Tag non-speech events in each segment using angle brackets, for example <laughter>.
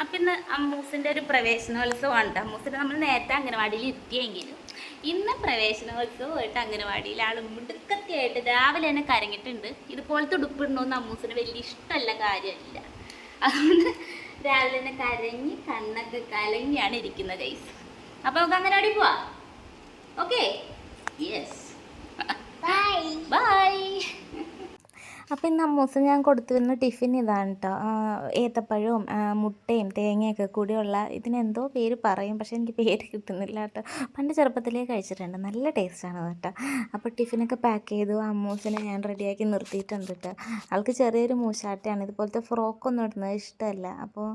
അപ്പം ഇന്ന് അമ്മൂസിന്റെ ഒരു പ്രവേശനോത്സവമാണ് കേട്ടോ അമ്മൂസിനെ നമ്മൾ നേരത്തെ അംഗനവാടിയിൽ എത്തിയെങ്കിലും ഇന്ന് പ്രവേശനോത്സവമായിട്ട് അംഗനവാടിയിൽ ആൾ മുടുക്കത്തിയായിട്ട് രാവിലെ തന്നെ കരങ്ങിട്ടുണ്ട് ഇതുപോലത്തെ ഉടുപ്പിടണമെന്ന് അമ്മൂസിന് വലിയ ഇഷ്ടമല്ല കാര്യമില്ല. അതുകൊണ്ട് രാവിലെ തന്നെ കരഞ്ഞ് കണ്ണൊക്കെ കലങ്ങിയാണ് ഇരിക്കുന്നത് ഗൈസ് അപ്പൊ നമുക്ക് അങ്ങനെ അംഗനവാടി പോവാ. ഓക്കെ യെസ് ബൈ ബൈ അപ്പോൾ ഇന്ന് അമ്മൂസ് ഞാൻ കൊടുത്തിരുന്ന ടിഫിൻ ഇതാണ് കേട്ടോ ഏത്തപ്പഴവും മുട്ടയും തേങ്ങയൊക്കെ കൂടിയുള്ള ഇതിനെന്തോ പേര് പറയും പക്ഷേ എനിക്ക് പേര് കിട്ടുന്നില്ല കേട്ടോ പണ്ട് ചെറുപ്പത്തിലേ കഴിച്ചിട്ടുണ്ട്. നല്ല ടേസ്റ്റാണ് കേട്ടോ അപ്പോൾ ടിഫിനൊക്കെ പാക്ക് ചെയ്തു അമ്മൂസിനെ ഞാൻ റെഡിയാക്കി നിർത്തിയിട്ടുണ്ട് കേട്ടോ ആൾക്ക് ചെറിയൊരു മൂശാട്ടയാണ്. ഇതുപോലത്തെ ഫ്രോക്കൊന്നും ഇടുന്നത് ഇഷ്ടമല്ല. അപ്പോൾ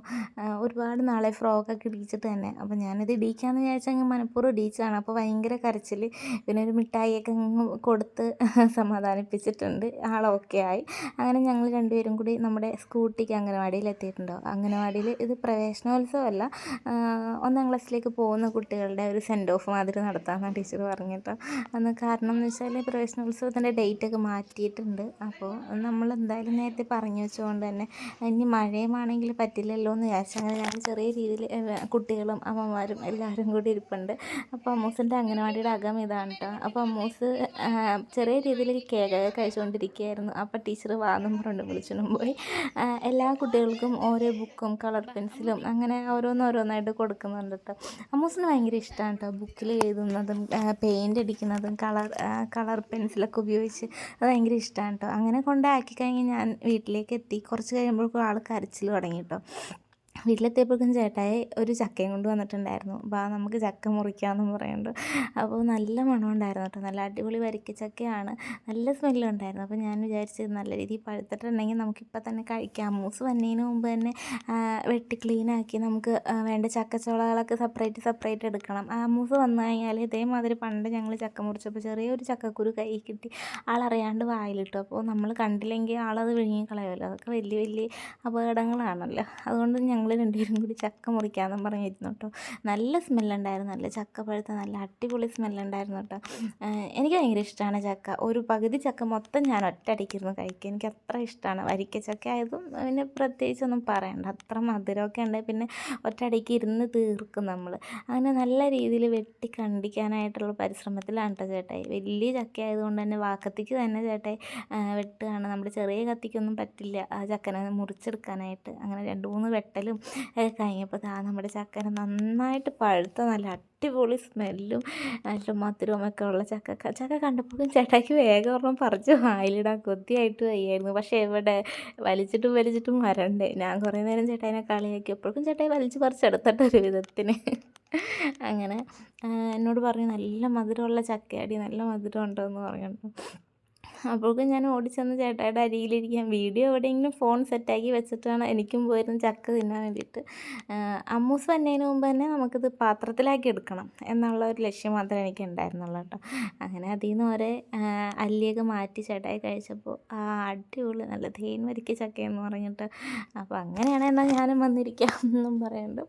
ഒരുപാട് നാളെ ഫ്രോക്കൊക്കെ ഇടിച്ചിട്ട് തന്നെ. അപ്പോൾ ഞാനിത് ഇടിക്കാമെന്ന് വിചാരിച്ചങ്ങ് മനഃപൂർവം ഇടിച്ചതാണ്. അപ്പോൾ ഭയങ്കര കരച്ചിൽ പിന്നെ ഒരു മിഠായിയൊക്കെ അങ്ങ് കൊടുത്ത് <laughs> സമാധാനിപ്പിച്ചിട്ടുണ്ട്. ആളൊക്കെ ആയി. അങ്ങനെ ഞങ്ങൾ രണ്ടുപേരും കൂടി നമ്മുടെ സ്കൂട്ടിക്ക് അംഗനവാടിയിൽ എത്തിയിട്ടുണ്ടാവും അംഗനവാടിയിൽ ഇത് പ്രവേശനോത്സവമല്ല. ഒന്നാം ക്ലാസ്സിലേക്ക് പോകുന്ന കുട്ടികളുടെ ഒരു സെൻഡ് ഓഫ് മാതിരി നടത്താമെന്നാണ് ടീച്ചർ പറഞ്ഞിട്ടോ. അന്ന് കാരണം എന്ന് വെച്ചാൽ പ്രവേശനോത്സവത്തിന്റെ ഡേറ്റ് ഒക്കെ മാറ്റിയിട്ടുണ്ട്. അപ്പോൾ നമ്മൾ എന്തായാലും നേരത്തെ പറഞ്ഞു വെച്ചുകൊണ്ട് തന്നെ ഇനി മഴയുമാണെങ്കിൽ പറ്റില്ലല്ലോ എന്ന് വിചാരിച്ചു അങ്ങനെ ഞങ്ങൾ ചെറിയ രീതിയിൽ കുട്ടികളും അമ്മമാരും എല്ലാവരും കൂടി ഇരിപ്പുണ്ട്. അപ്പോൾ അമ്മൂസിന്റെ അംഗനവാടിയുടെ അകം ഇതാണ് കേട്ടോ. അപ്പോൾ അമ്മൂസ് ചെറിയ രീതിയിൽ കേക്കൊക്കെ കഴിച്ചുകൊണ്ടിരിക്കുകയായിരുന്നു. അപ്പോൾ ടീച്ചർ വാന്നും പറഞ്ഞു വിളിച്ചിട്ടും പോയി. എല്ലാ കുട്ടികൾക്കും ഓരോ ബുക്കും കളർ പെൻസിലും അങ്ങനെ ഓരോന്നോരോന്നായിട്ട് കൊടുക്കുന്നുണ്ട് കേട്ടോ അമ്മൂസിന് ഭയങ്കര ഇഷ്ടമാണ് കേട്ടോ ബുക്കിൽ എഴുതുന്നതും പെയിന്റ് അടിക്കുന്നതും കളർ കളർ പെൻസിലൊക്കെ ഉപയോഗിച്ച് അത് ഭയങ്കര ഇഷ്ടമാണ് കേട്ടോ അങ്ങനെ കൊണ്ടാക്കി കഴിഞ്ഞ് ഞാൻ വീട്ടിലേക്ക് എത്തി. കുറച്ച് കഴിയുമ്പോഴേക്കും ആൾ കരച്ചിൽ തുടങ്ങി കേട്ടോ വീട്ടിലെത്തിയപ്പോഴേക്കും ചേട്ടായി ഒരു ചക്കയും കൊണ്ട് വന്നിട്ടുണ്ടായിരുന്നു. വാ നമുക്ക് ചക്ക മുറിക്കാമെന്ന് പറയുന്നുണ്ട് അപ്പോൾ നല്ല മണമുണ്ടായിരുന്നു കേട്ടോ. നല്ല അടിപൊളി വരിക്ക ചക്കയാണ്. നല്ല സ്മെല്ലും ഉണ്ടായിരുന്നു. അപ്പോൾ ഞാൻ വിചാരിച്ചത് നല്ല രീതിയിൽ പഴുത്തിട്ടുണ്ടെങ്കിൽ നമുക്കിപ്പോൾ തന്നെ കഴിക്കാം. മൂസ് വന്നതിന് മുമ്പ് തന്നെ വെട്ടി ക്ലീനാക്കി നമുക്ക് വേണ്ട ചക്കച്ചോളകളൊക്കെ സെപ്പറേറ്റ് സെപ്പറേറ്റ് എടുക്കണം. ആ മൂസ് വന്നു കഴിഞ്ഞാൽ ഇതേമാതിരി പണ്ട് ഞങ്ങൾ ചക്ക മുറിച്ചപ്പോൾ ചെറിയൊരു ചക്കക്കുരു കൈ കിട്ടി. ആളറിയാണ്ട് വായിലിട്ടു. അപ്പോൾ നമ്മൾ കണ്ടില്ലെങ്കിൽ ആളത് വിഴുങ്ങി കളയുമല്ലോ. അതൊക്കെ വലിയ വലിയ അപകടങ്ങളാണല്ലോ. അതുകൊണ്ട് ഞങ്ങൾ രണ്ടുപേരും കൂടി ചക്ക മുറിക്കാമെന്നും പറഞ്ഞിരുന്നു കേട്ടോ. നല്ല സ്മെല്ലുണ്ടായിരുന്നു. നല്ല ചക്ക പഴുത്ത നല്ല അടിപൊളി സ്മെല്ലുണ്ടായിരുന്നു കേട്ടോ. എനിക്ക് ഭയങ്കര ഇഷ്ടമാണ് ചക്ക. ഒരു പകുതി ചക്ക മൊത്തം ഞാൻ ഒറ്റയടിക്കിരുന്നു കഴിക്കുക എനിക്ക് അത്ര ഇഷ്ടമാണ് വരിക്ക ചക്ക ആയതും പിന്നെ പ്രത്യേകിച്ചൊന്നും പറയണ്ട. അത്ര മധുരമൊക്കെ ഉണ്ട്. പിന്നെ ഒറ്റയടിക്ക് ഇരുന്ന് തീർക്കും നമ്മൾ അങ്ങനെ നല്ല രീതിയിൽ വെട്ടി കണ്ടിക്കാനായിട്ടുള്ള പരിശ്രമത്തിലാണ് കേട്ടോ ചേട്ടായി. വലിയ ചക്ക ആയതുകൊണ്ട് തന്നെ വാക്കത്തിക്ക് തന്നെ ചേട്ടായി വെട്ടുകയാണ്. നമ്മുടെ ചെറിയ കത്തിക്കൊന്നും പറ്റില്ല. ആ ചക്കനെ മുറിച്ചെടുക്കാനായിട്ട്. അങ്ങനെ രണ്ട് മൂന്ന് വെട്ടലും ഒക്കെ കഴിഞ്ഞപ്പോൾ ദാ നമ്മുടെ ചക്കര നന്നായിട്ട് പഴുത്ത നല്ല അടിപൊളി സ്മെല്ലും നല്ല മധുരവും ഒക്കെ ഉള്ള ചക്ക. ചക്ക കണ്ടപ്പോഴും ചേട്ടായിക്ക് വേഗം ഒരെണ്ണം പറിച്ച് വായിലിടാൻ കൊത്തിയായിട്ട് വയ്യായിരുന്നു. പക്ഷേ എവിടെ? വലിച്ചിട്ടും വലിച്ചിട്ടും വരണ്ടേ. ഞാൻ കുറേ നേരം ചേട്ടായിനെ കളിയാക്കിയപ്പോഴേക്കും ചേട്ടായി വലിച്ച് പറിച്ചെടുത്തിട്ട് ഒരു വിധത്തിന്. അങ്ങനെ എന്നോട് പറഞ്ഞു നല്ല മധുരമുള്ള ചക്കയാടി നല്ല മധുരം ഉണ്ടോയെന്ന് പറഞ്ഞിട്ട്. അപ്പോഴേക്കും ഞാൻ ഓടിച്ചെന്ന് ചേട്ടായുടെ അരിയിലിരിക്കാൻ വീഡിയോ എവിടെയെങ്കിലും ഫോൺ സെറ്റാക്കി വെച്ചിട്ടാണ് എനിക്കും പോയിരുന്നു ചക്ക തിന്നാൻ വേണ്ടിയിട്ട്. അമ്മൂസ് വന്നതിന് മുമ്പ് തന്നെ നമുക്കിത് പാത്രത്തിലാക്കി എടുക്കണം എന്നുള്ള ഒരു ലക്ഷ്യം മാത്രമേ എനിക്ക് ഉണ്ടായിരുന്നുള്ളൂ കേട്ടോ. അങ്ങനെ അതിൽ നിന്ന് ഓരോ അല്ലിയൊക്കെ മാറ്റി ചേട്ടായി കഴിച്ചപ്പോൾ ആ അടിപൊളി നല്ല തേൻ വരിക്ക ചക്കയെന്ന് പറഞ്ഞിട്ട്. അപ്പോൾ അങ്ങനെയാണ് എന്നാൽ ഞാനും വന്നിരിക്കാം എന്നും പറയുന്നുണ്ട്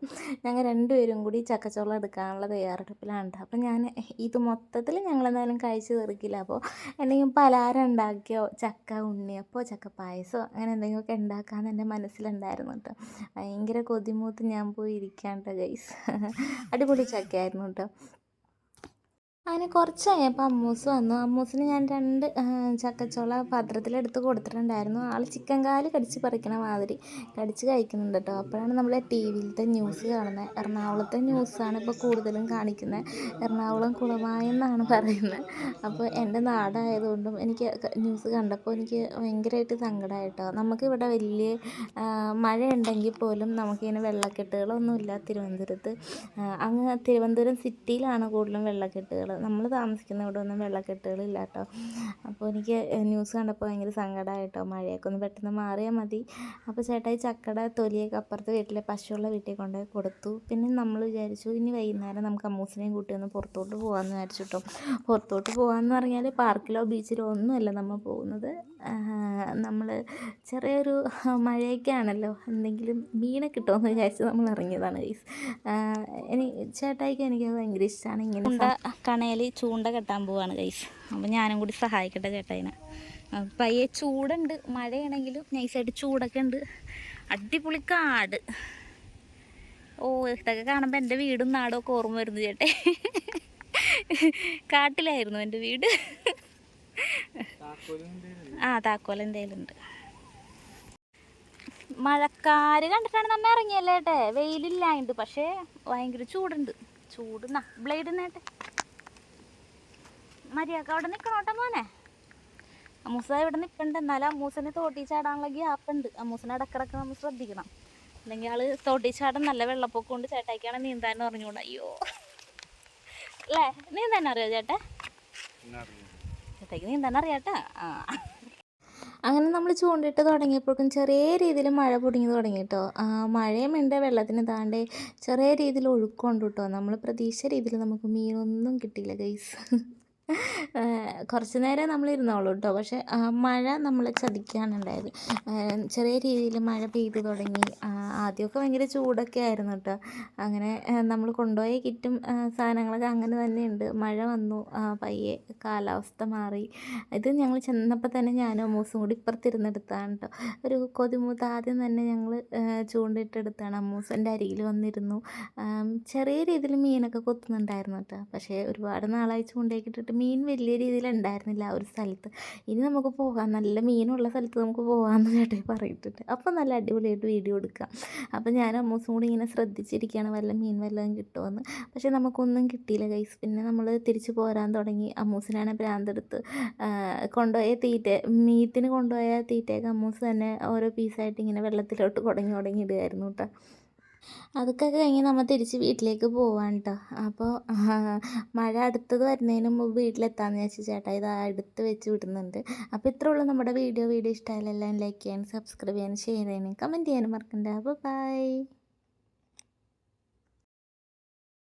ഞങ്ങൾ രണ്ടുപേരും കൂടി ചക്കച്ചോളം എടുക്കാനുള്ള തയ്യാറെടുപ്പിലാണ് കേട്ടോ. അപ്പോൾ ഞാൻ ഇത് മൊത്തത്തിൽ ഞങ്ങളെന്തായാലും കഴിച്ച് തീർക്കില്ല. അപ്പോൾ എന്തെങ്കിലും പലഹാരം ഉണ്ടാക്കിയോ ചക്ക ഉണ്ണിയപ്പോ ചക്ക പായസമോ അങ്ങനെ എന്തെങ്കിലുമൊക്കെ ഉണ്ടാക്കാമെന്ന് എന്റെ മനസ്സിലുണ്ടായിരുന്നു കേട്ടോ. ഭയങ്കര കൊതിമൂത്ത് ഞാൻ പോയി ഇരിക്കാണ്ട ഗൈസ് അടിപൊളി ചക്കയായിരുന്നു കേട്ടോ. അങ്ങനെ കുറച്ച് കഴിഞ്ഞപ്പോൾ അമ്മൂസ് വന്നു. അമ്മൂസിന് ഞാൻ രണ്ട് ചക്കച്ചോള പാത്രത്തിലെടുത്ത് കൊടുത്തിട്ടുണ്ടായിരുന്നു. ആൾ ചിക്കൻ കാൽ കടിച്ച് പറിക്കണ മാതിരി കടിച്ച് കഴിക്കുന്നുണ്ട് കേട്ടോ അപ്പോഴാണ് നമ്മൾ ടി വിയിലത്തെ ന്യൂസ് കാണുന്നത് എറണാകുളത്തെ ന്യൂസാണ് ഇപ്പോൾ കൂടുതലും കാണിക്കുന്നത് എറണാകുളം കുളമായെന്നാണ് പറയുന്നത് അപ്പോൾ എന്റെ നാടായതുകൊണ്ടും എനിക്ക് ന്യൂസ് കണ്ടപ്പോൾ എനിക്ക് ഭയങ്കരമായിട്ട് സങ്കടമായിട്ടോ നമുക്കിവിടെ വലിയ മഴ മഴയുണ്ടെങ്കിൽ പോലും നമുക്കിങ്ങനെ വെള്ളക്കെട്ടുകളൊന്നുമില്ല തിരുവനന്തപുരത്ത്. അങ്ങ് തിരുവനന്തപുരം സിറ്റിയിലാണ് കൂടുതലും വെള്ളക്കെട്ടുകൾ നമ്മൾ താമസിക്കുന്ന ഇവിടെ ഒന്നും വെള്ളക്കെട്ടുകളില്ല കേട്ടോ. അപ്പോൾ എനിക്ക് ന്യൂസ് കണ്ടപ്പോൾ ഭയങ്കര സങ്കടമായിട്ടോ മഴയൊക്കെ ഒന്ന് പെട്ടെന്ന് മാറിയാൽ മതി. അപ്പോൾ ചേട്ടായി ചക്കട തൊലിയൊക്കെ അപ്പുറത്തെ വീട്ടിലെ പശുവുള്ള വീട്ടിൽ കൊണ്ട് കൊടുത്തു. പിന്നെ നമ്മൾ വിചാരിച്ചു ഇനി വൈകുന്നേരം നമുക്ക് അമ്മൂസിനെയും കൂട്ടി ഒന്ന് പുറത്തോട്ട് പോകാമെന്ന് വിചാരിച്ചു കേട്ടോ. പുറത്തോട്ട് പോകാമെന്ന് പറഞ്ഞാൽ പാർക്കിലോ ബീച്ചിലോ ഒന്നുമല്ല നമ്മൾ പോകുന്നത്. നമ്മൾ ചെറിയൊരു മഴയൊക്കെ ആണല്ലോ എന്തെങ്കിലും മീനെ കിട്ടുമെന്ന് വിചാരിച്ച് നമ്മൾ ഇറങ്ങിയതാണ് ഗൈസ്. ഇനി ചേട്ടായിക്ക് എനിക്ക് ഭയങ്കര ഇഷ്ടമാണ് ഇങ്ങനെ ചൂണ്ട കണയിൽ ചൂണ്ട കെട്ടാൻ പോവാണ് ഗൈസ് അപ്പോൾ ഞാനും കൂടി സഹായിക്കട്ടെ ചേട്ടായിനെ. പയ്യെ ചൂടുണ്ട്. മഴയാണെങ്കിലും നൈസായിട്ട് ചൂടൊക്കെ ഉണ്ട്. അടിപൊളി കാട്. ഓ ഇതൊക്കെ കാണുമ്പോൾ എന്റെ വീടും നാടും ഒക്കെ ഓർമ്മ വരുന്നു ചേട്ടേ കാട്ടിലായിരുന്നു എന്റെ വീട്. ആ താക്കോൽ എന്തേലും ഉണ്ട്. മഴക്കാര് കണ്ടിട്ടാണ് നമ്മ ഇറങ്ങിയല്ലേ വെയിലില്ലാണ്ട് പക്ഷേ ഭയങ്കര ചൂടുണ്ട്. ചൂടുന്ന ബ്ലേഡ് നേട്ടെ മര്യാദയ്ക്ക് അവിടെ നിൽക്കണോട്ടെ മോനെ? അമ്മൂസ ഇവിടെ നിൽക്കണ്ട എന്നാലും അമ്മൂസനെ തോട്ടി ചാടാനുള്ള ഗ്യാപ്പ് ഉണ്ട്. അമ്മൂസനെ ഇടക്കിടക്ക് നമ്മൾ ശ്രദ്ധിക്കണം. അല്ലെങ്കിൽ ആൾ തോട്ടി ചാടാൻ നല്ല വെള്ളപ്പൊക്കം കൊണ്ട് ചേട്ടായിക്കാണ് നീന്താൻ പറഞ്ഞുകൂടാ? അയ്യോ. അല്ലേ? നീന്താൻ അറിയോ ചേട്ടാ? ചേട്ടായിക്ക് നീന്താൻ അറിയാട്ടാ? അങ്ങനെ നമ്മൾ ചൂണ്ടിട്ട് തുടങ്ങിയപ്പോഴേക്കും ചെറിയ രീതിയിൽ മഴ പൊടിഞ്ഞു തുടങ്ങി കേട്ടോ മഴയും ഉണ്ട് വെള്ളത്തിന് താണ്ടേ ചെറിയ രീതിയിൽ ഒഴുക്കുണ്ട് കേട്ടോ നമ്മൾ പ്രതീക്ഷ രീതിയിൽ നമുക്ക് മീനൊന്നും കിട്ടിയില്ല ഗൈസ് കുറച്ച് നേരം നമ്മൾ ഇരുന്നോളൂ കേട്ടോ പക്ഷേ മഴ നമ്മൾ ചതിക്കുകയാണ് ഉണ്ടായത് ചെറിയ രീതിയിൽ മഴ പെയ്തു തുടങ്ങി. ആദ്യമൊക്കെ ഭയങ്കര ചൂടൊക്കെ ആയിരുന്നു കേട്ടോ. അങ്ങനെ നമ്മൾ കൊണ്ടുപോയ കിറ്റും സാധനങ്ങളൊക്കെ അങ്ങനെ തന്നെയുണ്ട്. മഴ വന്നു പയ്യെ കാലാവസ്ഥ മാറി. ഇത് ഞങ്ങൾ ചെന്നപ്പോൾ തന്നെ ഞാനും അമ്മൂസും കൂടി ഇപ്പുറത്തിരുന്നെടുത്താണ് കേട്ടോ. ഒരു കൊതിമൂത്ത് ആദ്യം തന്നെ ഞങ്ങൾ ചൂണ്ടിട്ടെടുത്താണ്. അമ്മൂസ് എന്റെ അരികിൽ വന്നിരുന്നു. ചെറിയ രീതിയിൽ മീനൊക്കെ കൊത്തുന്നുണ്ടായിരുന്നു കേട്ടോ. പക്ഷേ ഒരുപാട് നാളായി ചൂണ്ടയൊക്കെ മീൻ വലിയ രീതിയിൽ ഉണ്ടായിരുന്നില്ല ആ ഒരു സ്ഥലത്ത്. ഇനി നമുക്ക് പോകാം. നല്ല മീനുള്ള സ്ഥലത്ത് നമുക്ക് പോകാമെന്ന് ചേട്ടായി പറഞ്ഞിട്ടുണ്ട്. അപ്പോൾ നല്ല അടിപൊളിയായിട്ട് വീഡിയോ എടുക്കാം. അപ്പോൾ ഞാൻ അമ്മൂസും കൂടി ഇങ്ങനെ ശ്രദ്ധിച്ചിരിക്കുകയാണ് വല്ല മീൻ വല്ലതും കിട്ടുമെന്ന് പക്ഷേ നമുക്കൊന്നും കിട്ടിയില്ല ഗൈസ് പിന്നെ നമ്മൾ തിരിച്ചു പോരാൻ തുടങ്ങി. അമ്മൂസിനാണ് ഭ്രാന്തെടുത്ത് കൊണ്ടുപോയ തീറ്റ മീത്തിന് കൊണ്ടുപോയ തീറ്റയൊക്കെ അമ്മൂസ് തന്നെ ഓരോ പീസായിട്ട് ഇങ്ങനെ വെള്ളത്തിലോട്ട് കുടങ്ങി കുടങ്ങി ഇടുമായിരുന്നു കേട്ടോ. അതൊക്കെ കഴിഞ്ഞ് നമ്മൾ തിരിച്ച് വീട്ടിലേക്ക് പോവാൻ കേട്ടോ അപ്പോൾ മഴ അടുത്തത് വരുന്നതിന് മുമ്പ് വീട്ടിലെത്താമെന്ന് വിചാരിച്ചു ചേട്ടാ ഇത് അടുത്ത് വെച്ച് വിടുന്നുണ്ട്. അപ്പോൾ ഇത്രേ ഉള്ളൂ നമ്മുടെ വീഡിയോ. വീഡിയോ ഇഷ്ടമായാലും ലൈക്ക് ചെയ്യാനും സബ്സ്ക്രൈബ് ചെയ്യാനും ഷെയർ ചെയ്യാനും കമന്റ് ചെയ്യാനും മറക്കണ്ട. അപ്പോൾ ബൈ